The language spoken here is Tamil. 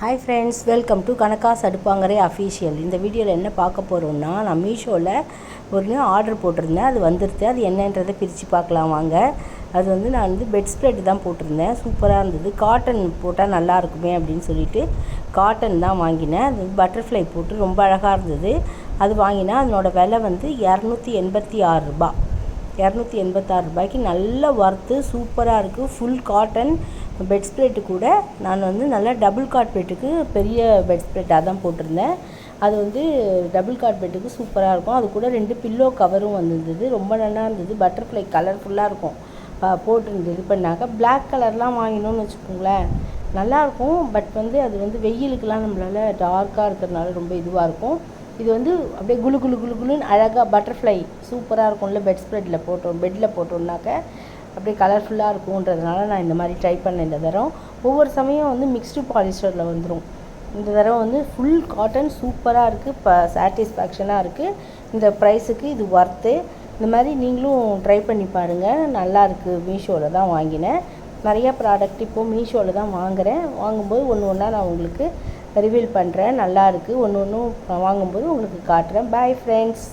Hi friends welcome to Kanakkas அடுப்பாங்கரை official இந்த வீடியோவில் என்ன பார்க்க போகிறோம்னா நான் மீஷோவில் ஒரு ஆர்டர் போட்டிருந்தேன். அது வந்துருது அது என்னன்றதை பிரித்து பார்க்கலாம் வாங்க. அது வந்து நான் வந்து பெட் ஸ்ப்ரெட் தான் போட்டிருந்தேன். சூப்பராக இருந்தது. காட்டன் போட்டால் நல்லா இருக்குமே அப்படின்னு சொல்லிட்டு காட்டன் தான் வாங்கினேன். அது பட்டர்ஃப்ளை போட்டு ரொம்ப அழகாக இருந்தது. அது வாங்கினேன். அதனோட விலை வந்து இரநூத்தி எண்பத்தி ஆறு ரூபா இரநூத்தி எண்பத்தாறு ரூபாய்க்கு நல்ல ஒர்த்து சூப்பராக இருக்குது ஃபுல் காட்டன் பெட் ஸ்ப்ரெட்டு கூட நான் வந்து நல்லா டபுள் காட் பெட்டுக்கு பெரிய பெட் ஸ்ப்ரெட்டாக தான் போட்டிருந்தேன். அது வந்து டபுள் காட் பெட்டுக்கு சூப்பராக இருக்கும். அது கூட ரெண்டு பில்லோ கவரும் வந்திருந்தது. ரொம்ப நல்லா இருந்தது. பட்டர்ஃப்ளை கலர்ஃபுல்லாக இருக்கும். போட்டிருந்தது. இது பண்ணாக்க பிளாக் கலர்லாம் வாங்கினோன்னு வச்சுக்கோங்களேன். நல்லாயிருக்கும் பட் வந்து அது வந்து வெயிலுக்கெலாம் நம்மளால் டார்க்காக இருக்கிறதுனால ரொம்ப இதுவாக இருக்கும். இது வந்து அப்படியே குளு குளு குளு குளுன்னு அழகாக பட்டர்ஃப்ளை சூப்பராக இருக்கும்ல பெட் ஸ்ப்ரெட்டில் போட்டோம் பெட்டில் போட்டோம்னாக்க அப்படியே கலர்ஃபுல்லாக இருக்கும்ன்றதுனால நான் இந்த மாதிரி ட்ரை பண்ணேன். இந்த தரம் ஒவ்வொரு சமயம் வந்து மிக்ஸ்டு பாலிஸ்டரில் வந்துடும் இந்த தடவை வந்து ஃபுல் காட்டன் சூப்பராக இருக்குது இப்போ சாட்டிஸ்ஃபேக்ஷனாக இருக்குது இந்த ப்ரைஸுக்கு இது ஒர்த்து இந்த மாதிரி நீங்களும் ட்ரை பண்ணி பாருங்கள் நல்லாயிருக்கு மீஷோவில் தான் வாங்கினேன். நிறையா ப்ராடக்ட் இப்போது மீஷோவில் தான் வாங்குகிறேன் வாங்கும்போது ஒன்று ஒன்றா நான் உங்களுக்கு ரிவீல் பண்ணுறேன் நல்லாயிருக்கு ஒன்று ஒன்றும் வாங்கும்போது உங்களுக்கு காட்டுறேன். Bye friends